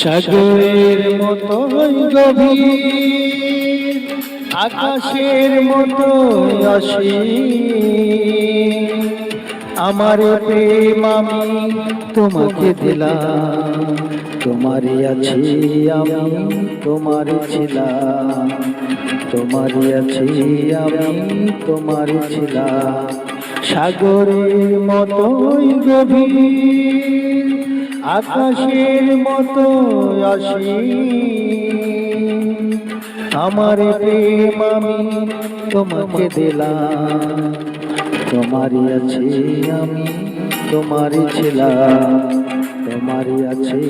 সাগরের মতো গভীর, আকাশের মতো অসীম। আমার প্রেম আমি তোমাকে দিলাম, তোমারই আছি আমি তোমার ছিলাম। তোমারই আছি আমি তোমার ছিলাম। সাগরের মতোই গভীর। আকাশের মতো আসি। আমার প্রেম আমি তোমাকে দিলাম। তোমারই আছি আমি, তোমারই ছিলাম। তোমারই আছি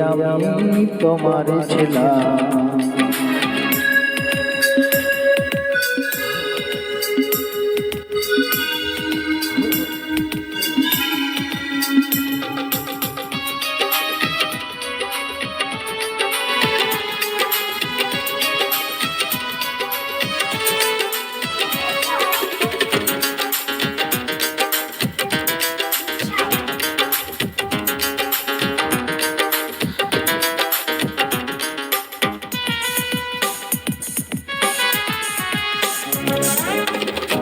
আমি, তোমারই ছিলাম।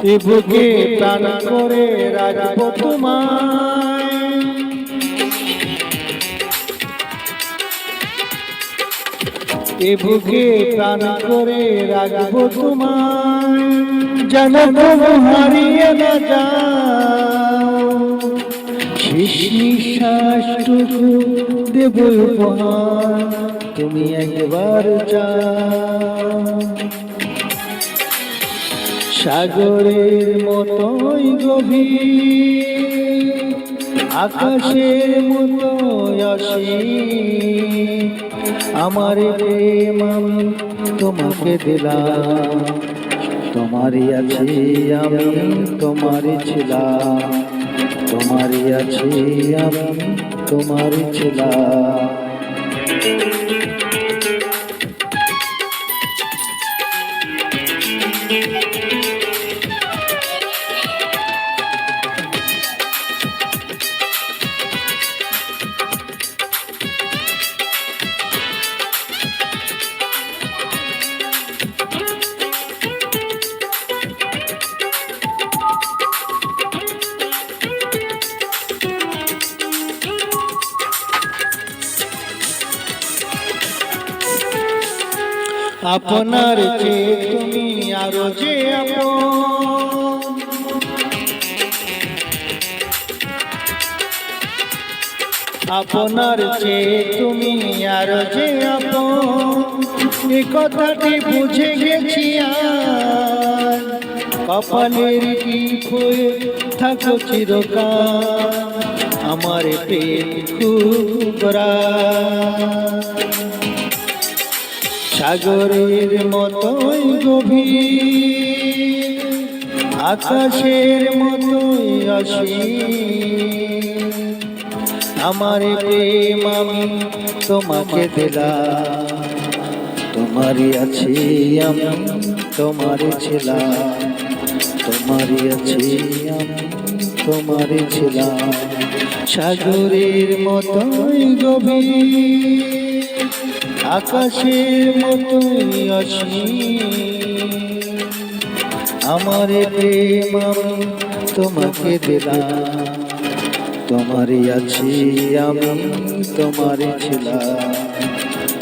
এ বুকে করে রাখব তোমায় এ বুকে করে রাখব তোমায় যেন তবু হারিয়ে না যাও। দেব উপহার, তুমি একবার যাও সাগরের মতোই গভীর আকাশের মতো অসীম। আমার প্রেম আমি তোমাকে দিলাম, তোমারই আছি আমি, তোমারই ছিলাম। তোমারই আছি আমি, তোমারই ছিলাম। আপনার চেয়ে তুমি আরও যে আপনার চেয়ে তুমি আরও যে আপন। এ কথাটি বুঝে গেছি আর। কপালের কি হয়ে থাকো চিরকাল। আমার প্রেম খুব সাগরের মতোই গভীর, আকাশের মতোই অসীম। আমার প্রেম আমি তোমাকে দিলাম, তোমারই আছি আমি তোমারই ছিলাম, তোমারই আছি আমি তোমারই ছিলাম। সাগরের মতোই গভীর আকাশের মতোই অসীম আমার প্রেম আমি তোমাকে দিলাম। তোমারই আছি আমি, তোমারই ছিলাম।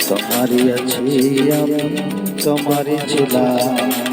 তোমারই আছি আমি, তোমারই ছিলাম।